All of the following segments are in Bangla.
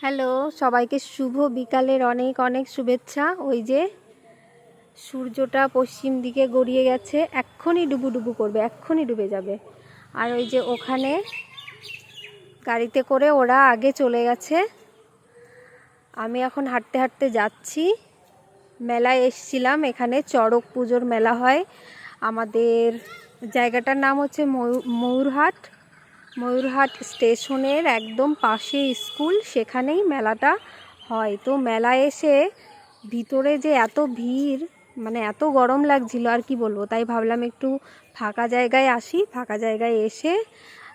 হ্যালো, সবাইকে শুভ বিকালের অনেক অনেক শুভেচ্ছা। ওই যে সূর্যটা পশ্চিম দিকে গড়িয়ে গেছে, এক্ষুনি ডুবু ডুবু করবে, এক্ষুনি ডুবে যাবে। আর ওই যে ওখানে গাড়িতে করে ওরা আগে চলে গেছে। আমি এখন হাঁটতে হাঁটতে যাচ্ছি। মেলায় এসছিলাম, এখানে চড়ক পুজোর মেলা হয়। আমাদের জায়গাটার নাম হচ্ছে ময়ূ- ময়ূরহাট। ময়ূরহাট স্টেশনের একদম পাশে স্কুল, সেখানেই মেলাটা হয়। তো মেলায় এসে ভিতরে যে এত ভিড় মানে এত গরম লাগছিল, আর কি বলব? তাই ভাবলাম একটু ফাঁকা জায়গায় আসি, ফাঁকা জায়গায় এসে।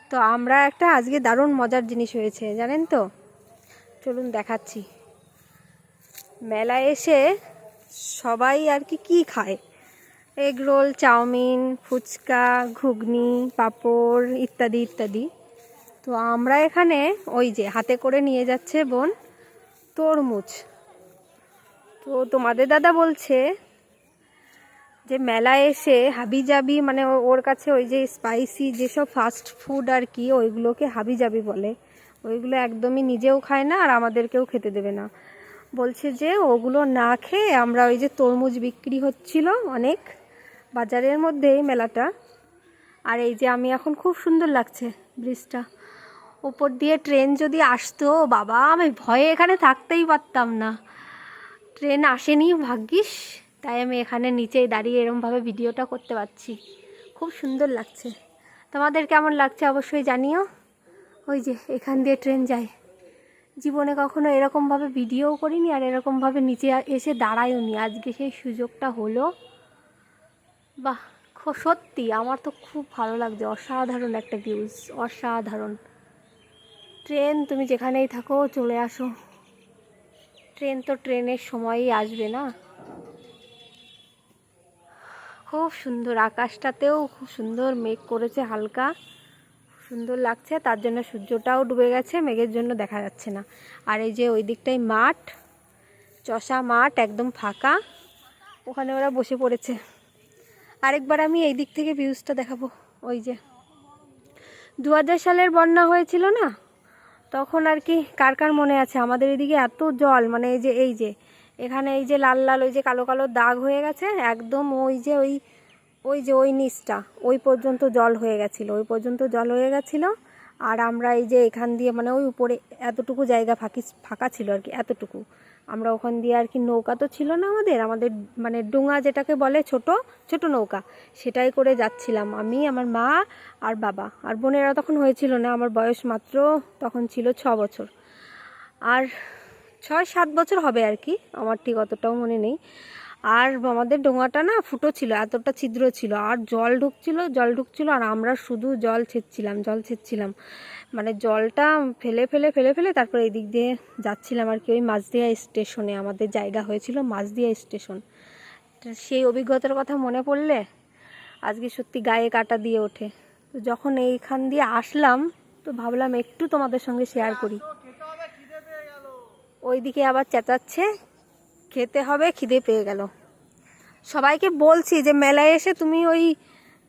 তো আমরা একটা আজকে দারুণ মজার জিনিস হয়েছে, জানেন তো? চলুন দেখাচ্ছি। মেলায় এসে সবাই আর কি কী খায়? এগ রোল, চাউমিন, ফুচকা, ঘুগনি, পাঁপড় ইত্যাদি ইত্যাদি। তো আমরা এখানে ওই যে হাতে করে নিয়ে যাচ্ছে বোন তরমুজ। তো তোমাদের দাদা বলছে যে মেলায় এসে হাবি জাবি মানে ওর কাছে ওই যে স্পাইসি যেসব ফাস্ট ফুড আর কি, ওইগুলোকে হাবি জাবি বলে। ওইগুলো একদমই নিজেও খায় না আর আমাদেরকেও খেতে দেবে না। বলছে যে ওগুলো না খেয়ে আমরা ওই যে তরমুজ বিক্রি হচ্ছিল অনেক। বাজারের মধ্যেই মেলাটা। আর এই যে আমি এখন খুব সুন্দর লাগছে ব্রিজটা। ওপর দিয়ে ট্রেন যদি আসতো, বাবা, আমি ভয়ে এখানে থাকতেই পারতাম না। ট্রেন আসেনি, ভাগ্যিস। তাই আমি এখানে নিচেই দাঁড়িয়ে এরমভাবে ভিডিওটা করতে পারছি। খুব সুন্দর লাগছে। তোমাদের কেমন লাগছে অবশ্যই জানিও। ওই যে এখান দিয়ে ট্রেন যায়। জীবনে কখনো এরকমভাবে ভিডিও করিনি আর এরকমভাবে নিচে এসে দাঁড়াইও নি আজকে সেই সুযোগটা হলো। বাহ সত্যি আমার তো খুব ভালো লাগছে। অসাধারণ একটা ভিউজ অসাধারণ। ট্রেন, তুমি যেখানেই থাকো, চলে আসো। ট্রেন তো ট্রেনের সময়ই আসবে না? খুব সুন্দর, আকাশটাতেও খুব সুন্দর মেঘ করেছে হালকা। সুন্দর লাগছে, তার জন্য সূর্যটাও ডুবে গেছে, মেঘের জন্য দেখা যাচ্ছে না। আর এই যে ওই দিকটাই মাঠ, চষা মাঠ একদম ফাঁকা, ওখানে ওরা বসে পড়েছে। আরেকবার আমি এই দিক থেকে ভিউজটা দেখাবো। ওই যে। দু হাজার সালের বন্যা হয়েছিল না? তখন আর কি কার কার মনে আছে? আমাদের এদিকে এত জল মানে এই যে এই যে, এখানে এই যে লাল লাল, ওই যে কালো কালো দাগ হয়ে গেছে, একদম ওই যে, ওই ওই যে, ওই নিচটা, ওই পর্যন্ত জল হয়ে গেছিল, ওই পর্যন্ত জল হয়ে গেছিল, আর আমরা এই যে এখান দিয়ে মানে ওই উপরে এতটুকু জায়গা ফাঁকি, ফাঁকা ছিল আর কি, এতটুকু। আমরা ওখান দিয়ে আর কি নৌকা তো ছিল না আমাদের আমাদের মানে ডোঙা যেটাকে বলে ছোট ছোট নৌকা, সেটাই করে যাচ্ছিলাম আমি, আমার মা আর বাবা। আর বোনেরা তখন হয়েছিল না, আমার বয়স মাত্র তখন ছিল ছ বছর। আর ছয় সাত বছর হবে আর কি, আমার ঠিক অতটাও মনে নেই। আর আমাদের ডোঙাটা না ফুটো ছিল, এতটা ছিদ্র ছিল। আর জল ঢুকছিল জল ঢুকছিল, আর আমরা শুধু জল ছেচ্ছিলাম জল ছেচ্ছিলাম। মানে জলটা ফেলে ফেলে ফেলে ফেলে তারপর এই দিক দিয়ে যাচ্ছিলাম আর কি, ওই মাঝদিয়া স্টেশনে। আমাদের জায়গা হয়েছিল মাঝদিয়া স্টেশন। সেই অভিজ্ঞতার কথা মনে পড়লে আজকে সত্যি গায়ে কাটা দিয়ে ওঠে। তো যখন এইখান দিয়ে আসলাম, তো ভাবলাম একটু তোমাদের সঙ্গে শেয়ার করি। ওইদিকে আবার চেঁচাচ্ছে খেতে হবে, খিদে পেয়ে গেল। সবাইকে বলছি যে মেলায় এসে তুমি ওই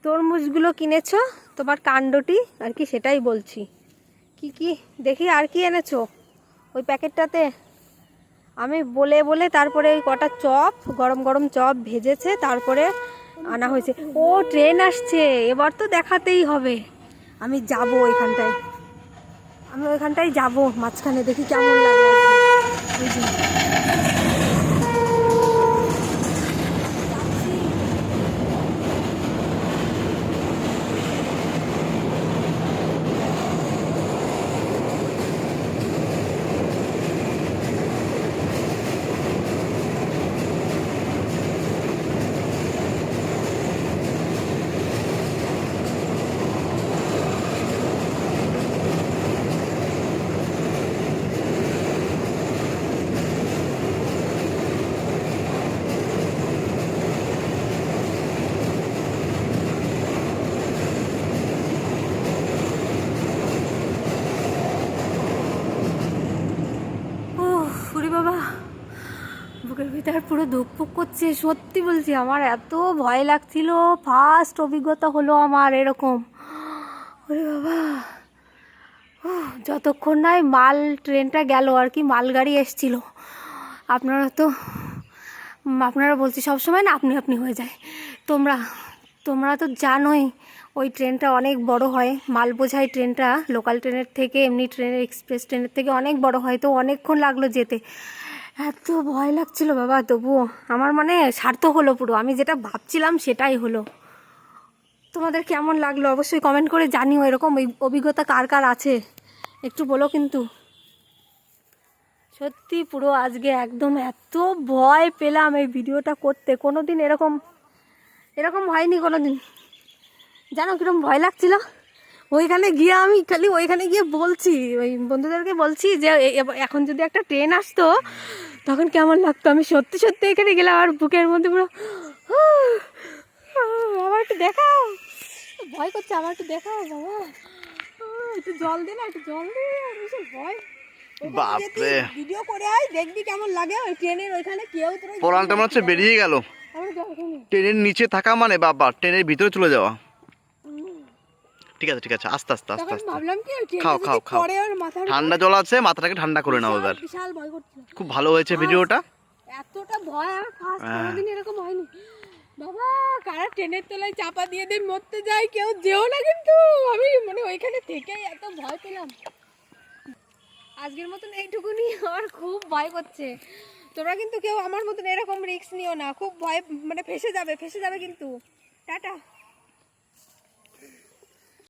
তরমুজগুলো কিনেছো? তোমার কাণ্ডটি? আর কি সেটাই বলছি। কি কি? দেখি আর কি এনেছো ওই প্যাকেটটাতে? আমি বলে বলে তারপরে ওই কটা চপ, গরম গরম চপ ভেজেছে, তারপরে আনা হয়েছে। ও, ট্রেন আসছে। এবার তো দেখাতেই হবে। আমি যাব ওইখানটায় আমি ওইখানটায় যাব, মাঝখানে দেখি কেমন লাগে আর কি। ওই যে। ও ফুরি বাবা বুকের ভিতর পুরো ধুকপুক করছে, সত্যি বলছি, আমার এত ভয় লাগছিল। ফার্স্ট অভিজ্ঞতা হলো আমার এরকম। ওরে বাবা। যতক্ষণ নয় মাল ট্রেনটা গেল, আর কি মালগাড়ি এসছিল। আপনারা তো আপনারা বলছি, সবসময় না আপনি আপনি হয়ে যায়। তোমরা তোমরা তো জানোই, ওই ট্রেনটা অনেক বড় হয়। মাল বোঝাই ট্রেনটা লোকাল ট্রেনের থেকে, এমনি ট্রেনের এক্সপ্রেস ট্রেনের থেকে অনেক বড় হয়, তো অনেকক্ষণ লাগল যেতে। এত ভয় লাগছিল বাবা, তবুও। আমার মানে সার্থক হলো পুরো। আমি যেটা ভাবছিলাম সেটাই হলো। তোমাদের কেমন লাগল? অবশ্যই কমেন্ট করে জানিও এরকম অভিজ্ঞতা কার কার আছে। একটু বলো কিন্তু। সত্যি পুরো আজকে একদম এত ভয় পেলাম এই ভিডিওটা করতে। কোনো দিন এরকম এরকম হয়নি কোনো দিন জানো কীরকম ভয় লাগছিল? ওইখানে গিয়ে আমি খালি ওইখানে গিয়ে বলছি, ওই বন্ধুদেরকে বলছি যে এখন যদি একটা ট্রেন আসতো তখন কেমন লাগতো? আমি সত্যি সত্যি এখানে গেলে আর বুকের মধ্যে পুরো আমার একটু দেখাও। ভয় করছে আমার একটু দেখাও বাবা। একটু জল দে না একটু জল দে আর ভয়। বাপরে। ভিডিও করে আয় দেখবি কেমন লাগে। ওই ট্রেনের ওইখানে কেউ তোর পরানটা মনে হচ্ছে বেরিয়ে গেল। আমার ট্রেনের নিচে থাকা মানে বাবা ট্রেনের ভিতরে চলে যাওয়া। ঠিক আছে ঠিক আছে আস্তে আস্তে আস্তে আস্তে। ভাবলাম কি খাও, খাও, খাও। ঠান্ডা জল আছে মাথাটাকে ঠান্ডা করে নাও এবার। খুব ভালো হয়েছে ভিডিওটা। এতটা ভয় ফার্স্ট হ্যাঁ। কোনোদিন এরকম হয়নি। বাবা কারা ট্রেনের তলায় চাপা দিয়ে দিয়ে মরতে যায় কেউ যেও না কিন্তু। আমি মানে ওইখানে থেকেই এত ভয় পেলাম। আজকের মতন এইটুকুনি আমার খুব ভয় করছে। তোমরা কিন্তু কেউ আমার মতন এরকম রিস্ক নিও না। খুব ভয় মানে ফেসে যাবে ফেসে যাবে কিন্তু। টাটা।